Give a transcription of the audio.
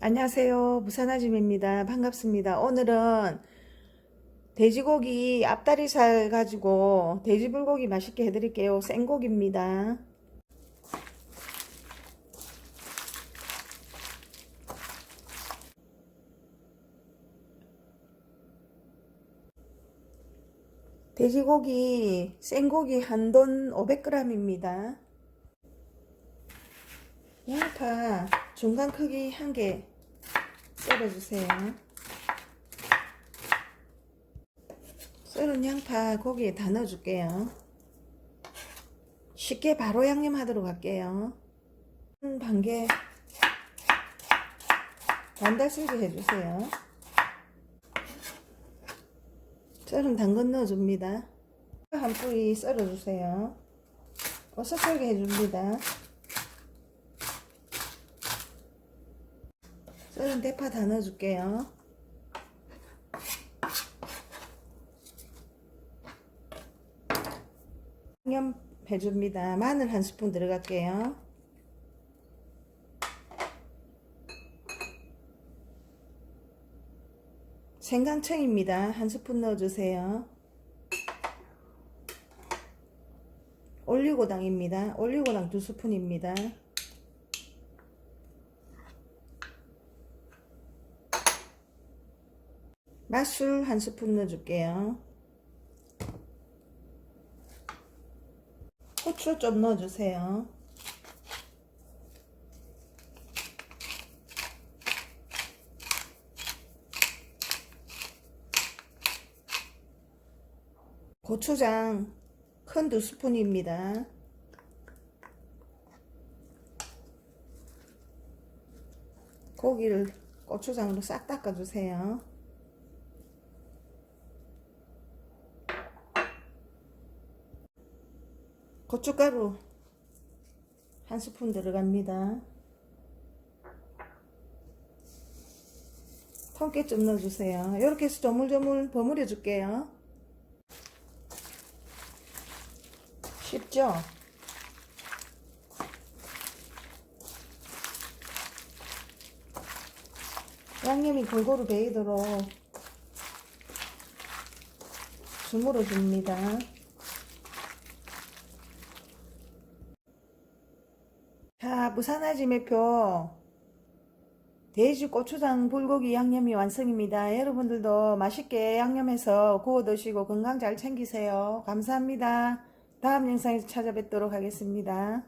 안녕하세요. 부산아줌입니다. 반갑습니다. 오늘은 돼지고기 앞다리살 가지고 돼지불고기 맛있게 해드릴게요. 생고기입니다. 돼지고기 생고기 한돈 500g입니다. 양파 중간 크기 한 개 썰어주세요. 썰은 양파 고기에 다 넣어줄게요. 쉽게 바로 양념하도록 할게요. 반개 반달슬기 해주세요. 썰은 당근 넣어줍니다. 한 뿌리 썰어주세요. 버섯썰기 해줍니다. 썰은 대파 다 넣어줄게요. 양념 해줍니다. 마늘 한 스푼 들어갈게요. 생강청입니다. 한 스푼 넣어주세요. 올리고당입니다. 올리고당 두 스푼입니다. 맛술 한 스푼 넣어줄게요. 후추 좀 넣어주세요. 고추장 큰 두 스푼입니다. 고기를 고추장으로 싹 닦아주세요. 고춧가루 한 스푼 들어갑니다. 통깨 좀 넣어주세요. 이렇게 해서 조물조물 버무려 줄게요. 쉽죠? 양념이 골고루 배이도록 주물어 줍니다. 자, 부산아지매표 돼지 고추장 불고기 양념이 완성입니다. 여러분들도 맛있게 양념해서 구워 드시고 건강 잘 챙기세요. 감사합니다. 다음 영상에서 찾아뵙도록 하겠습니다.